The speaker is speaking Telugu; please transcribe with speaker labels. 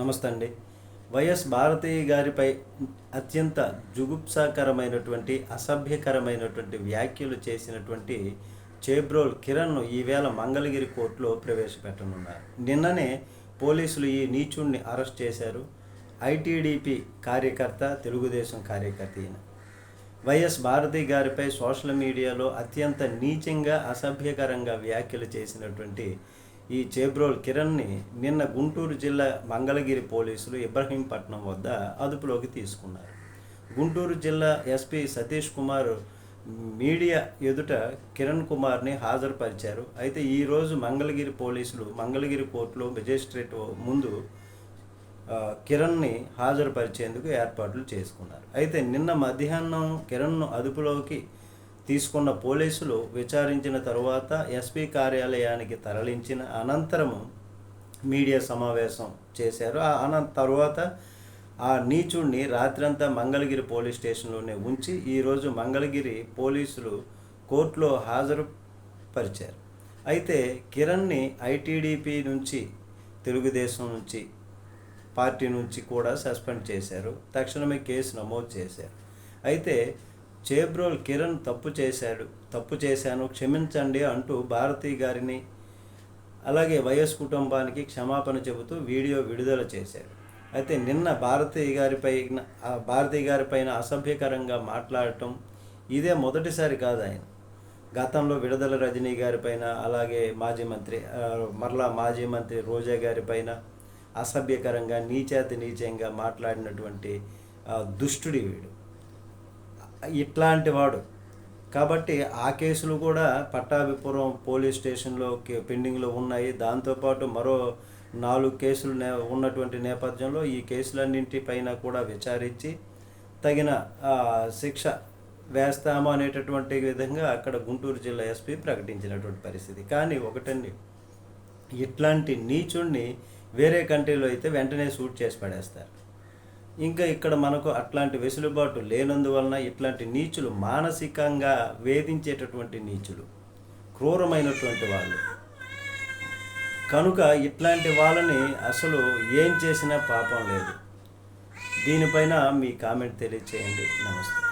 Speaker 1: నమస్తే అండి వైఎస్ భారతీయ గారిపై అత్యంత జుగుప్సాకరమైనటువంటి అసభ్యకరమైనటువంటి వ్యాఖ్యలు చేసినటువంటి చేబ్రోల్ కిరణ్ను ఈవేళ మంగళగిరి కోర్టులో ప్రవేశపెట్టనున్నారు. నిన్ననే పోలీసులు ఈ నీచుణ్ణి అరెస్ట్ చేశారు. ఐటీడీపీ కార్యకర్త తెలుగుదేశం కార్యకర్త ఈయన. వైఎస్ భారతి గారిపై సోషల్ మీడియాలో అత్యంత నీచంగా అసభ్యకరంగా వ్యాఖ్యలు చేసినటువంటి ఈ చేబ్రోల్ కిరణ్ని నిన్న గుంటూరు జిల్లా మంగళగిరి పోలీసులు ఇబ్రహీంపట్నం వద్ద అదుపులోకి తీసుకున్నారు. గుంటూరు జిల్లా ఎస్పీ సతీష్ కుమార్ మీడియా ఎదుట కిరణ్ కుమార్ని హాజరుపరిచారు. అయితే ఈరోజు మంగళగిరి పోలీసులు మంగళగిరి కోర్టులో మెజిస్ట్రేట్ ముందు కిరణ్ని హాజరుపరిచేందుకు ఏర్పాట్లు చేసుకున్నారు. అయితే నిన్న మధ్యాహ్నం కిరణ్ను అదుపులోకి తీసుకున్న పోలీసులు విచారించిన తరువాత ఎస్పీ కార్యాలయానికి తరలించిన అనంతరము మీడియా సమావేశం చేశారు. ఆ అన తర్వాత ఆ నీచుడిని రాత్రంతా మంగళగిరి పోలీస్ స్టేషన్లోనే ఉంచి ఈరోజు మంగళగిరి పోలీసులు కోర్టులో హాజరుపరిచారు. అయితే కిరణ్ని ఐటీడీపీ నుంచి తెలుగుదేశం నుంచి పార్టీ నుంచి కూడా సస్పెండ్ చేశారు. తక్షణమే కేసు నమోదు చేశారు. అయితే చేబ్రోల్ కిరణ్ తప్పు చేశాడు. తప్పు చేశాను క్షమించండి అంటూ భారతి గారిని అలాగే వైఎస్ కుటుంబానికి క్షమాపణ చెబుతూ వీడియో విడుదల చేశారు అయితే నిన్న భారతి గారిపై ఆ భారతి గారిపైన అసభ్యకరంగా మాట్లాడటం ఇదే మొదటిసారి కాదు ఆయన. గతంలో విడుదల రజనీ గారిపైన అలాగే మాజీ మంత్రి మరలా మాజీ మంత్రి రోజా గారిపైన అసభ్యకరంగా నీచాతి నీచంగా మాట్లాడినటువంటి దుష్టుడి వీడు. ఇట్లాంటి వాడు కాబట్టి ఆ కేసులు కూడా పట్టాభిపురం పోలీస్ స్టేషన్లో పెండింగ్లో ఉన్నాయి. దాంతోపాటు మరో నాలుగు కేసులు నే ఉన్నటువంటి నేపథ్యంలో ఈ కేసులన్నింటిపైన కూడా విచారించి తగిన శిక్ష వేస్తాము అనేటటువంటి విధంగా అక్కడ గుంటూరు జిల్లా ఎస్పీ ప్రకటించినటువంటి పరిస్థితి. కానీ ఒకటండి ఇట్లాంటి నీచుణ్ణి వేరే కంట్రీలో అయితే వెంటనే షూట్ చేసి పడేస్తారు. ఇంకా ఇక్కడ మనకు అట్లాంటి వెసులుబాటు లేనందువలన ఇట్లాంటి నీచులు మానసికంగా వేధించేటటువంటి నీచులు క్రూరమైనటువంటి వాళ్ళు. కనుక ఇట్లాంటి వాళ్ళని అసలు ఏం చేసినా పాపం లేదు. దీనిపైన మీ కామెంట్ తెలియచేయండి. నమస్తే.